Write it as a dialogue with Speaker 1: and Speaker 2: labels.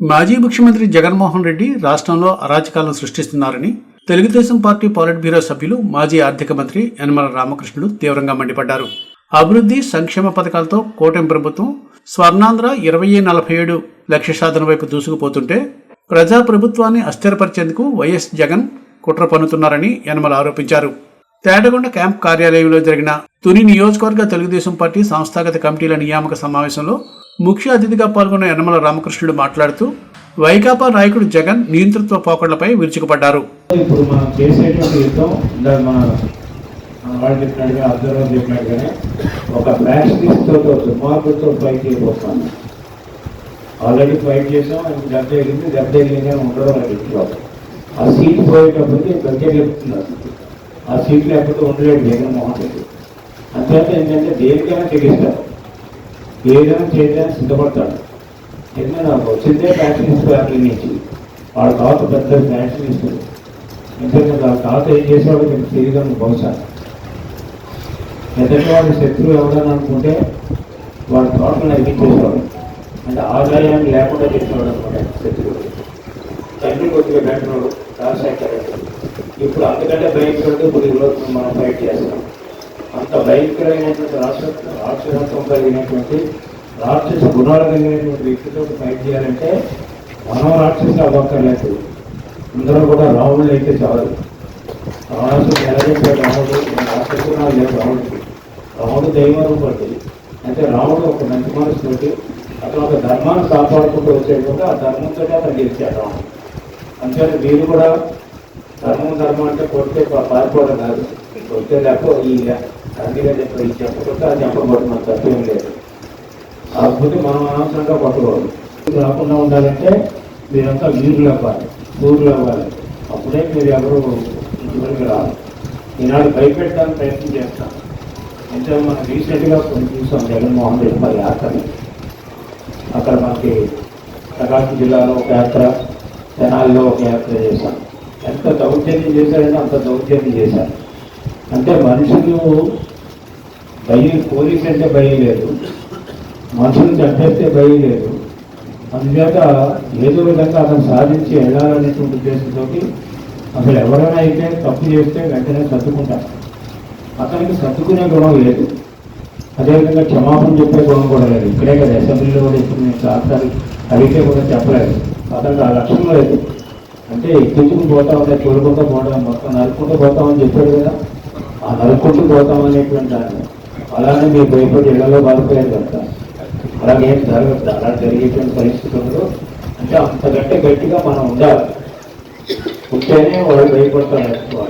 Speaker 1: మాజీ ముఖ్యమంత్రి జగన్మోహన్ రెడ్డి రాష్ట్రంలో అరాచకాలను సృష్టిస్తున్నారని తెలుగుదేశం పార్టీ పాలిట్ బ్యూరో సభ్యులు మాజీ ఆర్థిక మంత్రి యనమల రామకృష్ణుడు తీవ్రంగా మండిపడ్డారు. అభివృద్ధి సంక్షేమ పథకాలతో కూటమి ప్రభుత్వం స్వర్ణాంధ్ర ఇరవై నలభై ఏడు లక్ష్య సాధన వైపు దూసుకుపోతుంటే ప్రజా ప్రభుత్వాన్ని అస్థిరపరిచేందుకు వైఎస్ జగన్ కుట్ర పన్నుతున్నారని యనమల ఆరోపించారు. తేటగొండ క్యాంప్ కార్యాలయంలో జరిగిన తుని నియోజకవర్గ తెలుగుదేశం పార్టీ సంస్థాగత కమిటీల నియామక సమావేశంలో ముఖ్య అతిథిగా పాల్గొన్న యనమల రామకృష్ణుడు మాట్లాడుతూ వైకాపా నాయకుడు జగన్ నియంతృత్వ పోకడలపై విరుచుకుపడ్డారు.
Speaker 2: ఇప్పుడు మనం చేసేటువంటి యుద్ధం మన వాళ్ళు చెప్పినట్టుగా అబ్జర్వర్ చెప్పినట్టుగానే ఒక ఫ్యాషనిస్ట్తో దుర్మార్గులతో ఫైట్ చేయబోతున్నాం. ఆల్రెడీ ఫైట్ చేసాం అది దెబ్బ తగిలింది దెబ్బ తగిలింది అని ఉండడం ఆ సీట్ పోయేటప్పటికి గట్టిగా చెప్తున్నారు. ఆ సీట్ లేకపోతే ఉండలేడు జగన్మోహన్ రెడ్డి. అంతేత ఏంటంటే దేనికైనా తెగిస్తారు ఏదైనా చేయడానికి సిద్ధపడతాడు. ఎందుకంటే నాకు వచ్చిందే ఫ్యాషనిస్ట్ ఫ్యామిలీ నుంచి. వాళ్ళ తాత పెద్ద ఫ్యాషనిస్ట్ ఎందుకంటే వాళ్ళ తాత ఏం చేసేవాడు మీకు తెలియదు బహుశా. ఎదుటి వాడి శత్రువు ఎవరైనా అనుకుంటే వాడి తోటలు నరికించేసేవాడు. అంటే ఆదాయాన్ని లేకుండా చేసేవాడు అనమాట శత్రువు. తండ్రి కొద్దిగా పెట్టినోడు రాజశేఖర్ రెడ్డి. ఇప్పుడు అంతకంటే భయంకరంగా ఇప్పుడు ఈరోజు మనం ఫైట్ చేస్తాం. అంత భయంకరమైనటువంటి రాష్ట్ర రాక్షసత్వం కలిగినటువంటి రాక్షస గుణాలు కలిగినటువంటి వ్యక్తితో ఫైట్ చేయాలంటే మనం రాక్షసులు అవ్వక్కర్లేదు. అందరూ కూడా రావణులు అయితే చాలు. రావణాసుడు ఎలాగైతే రాముడు. రాక్షసుడు లేదు రాముడికి రాముడు దైవం పడుతుంది అంటే రాముడు ఒక మంచి మనసుతోటి అతను ఒక ధర్మాన్ని కాపాడుకుంటూ వచ్చేటప్పుడు ఆ ధర్మంతో అతను గెలిచాడు రాముడు. అంతేకాదు మీరు కూడా ధర్మం ధర్మం అంటే కొడితే పారిపోవడం కాదు. కొడితే లేక ఈ అందుగా చెప్ప ఈ చెప్పకపోతే అది తప్పేం లేదు. కాకపోతే మనం అనవసరంగా కొట్టకూడదు. రాకుండా ఉండాలంటే మీరంతా వీరులు అవ్వాలి ఊర్లు అవ్వాలి. అప్పుడే మీరు ఎవరు ఇంటివరకు రావాలి ఈనాడు భయపెట్టడానికి ప్రయత్నం చేస్తాం. అంటే మనం రీసెంట్గా కొన్ని చూసాం జగన్మోహన్ రెడ్డి మరి యాత్రని. అక్కడ మనకి ప్రకాశం జిల్లాలో ఒక యాత్ర తెనాలిలో ఒక యాత్ర చేశాం. ఎంత దౌర్జన్యం చేశారంటే అంత దౌర్జన్యం చేశారు అంటే మనుషులు భయం పోలీస్ అంటే భయం లేదు. మనుషులు చంపేస్తే భయం లేదు. అందుచేత ఏదో విధంగా అతను సాధించి వెళ్ళాలనేటువంటి ఉద్దేశంతో అసలు ఎవరైనా అయితే తప్పు చేస్తే వెంటనే సర్దుకుంటారు. అతనికి సర్దుకునే గుణం లేదు. అదేవిధంగా క్షమాపణ చెప్పే గుణం కూడా లేదు. ఇక్కడే కదా అసెంబ్లీలో కూడా ఇప్పుడు నేను చాలాసార్లు అడిగితే కూడా చెప్పలేదు. అతనికి ఆ లక్ష్యం లేదు. అంటే ఎక్కించుకుని పోతామని చూడకుండా పోవడం మొత్తం నరుక్కుంటూ పోతామని చెప్పాడు కదా. ఆ నరుక్కుంటూ పోతామనేటువంటి దాన్ని అలానే మీరు భయపడి ఇళ్ళలో బాధపోయారు కదా. అలాగే ఏం జరగదు అలా జరిగేటువంటి పరిస్థితుల్లో అంటే అంతకంటే గట్టిగా మనం ఉండాలి. ఉంటేనే వాళ్ళు భయపడతారు ఎక్కువ.